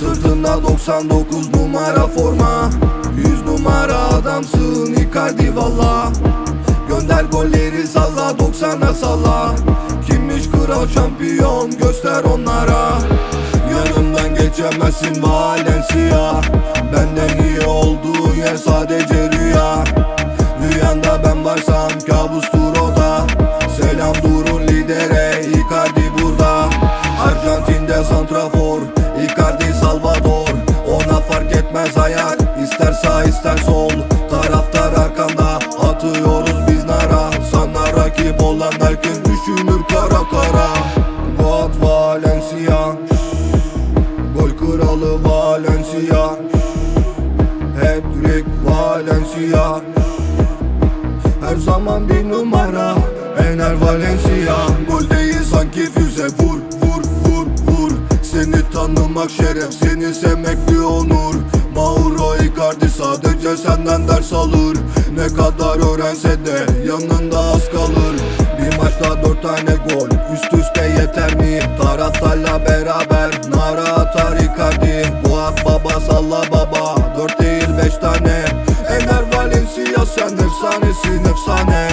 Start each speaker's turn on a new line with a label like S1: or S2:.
S1: Sırtında 99 numara forma. 100 numara adamsın Icardi valla. Gönder golleri salla 90'a salla. Kimmiş kral şampiyon göster onlara. Yanımdan geçemezsin Valencia. Benden iyi olduğu yer sadece rüya. Rüyanda ben varsam kabustur o Arjantin'de santrafor Icardi Salvador. Ona fark etmez ayak ister sağ ister sol. Taraftar arkanda atıyoruz biz nara. Sana rakip olan herkes düşünür kara kara. God Valencia Gol kralı Valencia. Hat-trick Valencia. Her zaman bir numara Ener Valencia. Gol değil sanki füze vur seni tanımak şeref, seni sevmek bir onur. Mauro Icardi sadece senden ders alır. Ne kadar öğrense de yanında az kalır. Bir maçta dört tane gol üst üste yeter mi? Taraftarla beraber nara atar Icardi. Boğaz baba salla baba dört değil beş tane. Ener Valencia sen efsanesin efsane.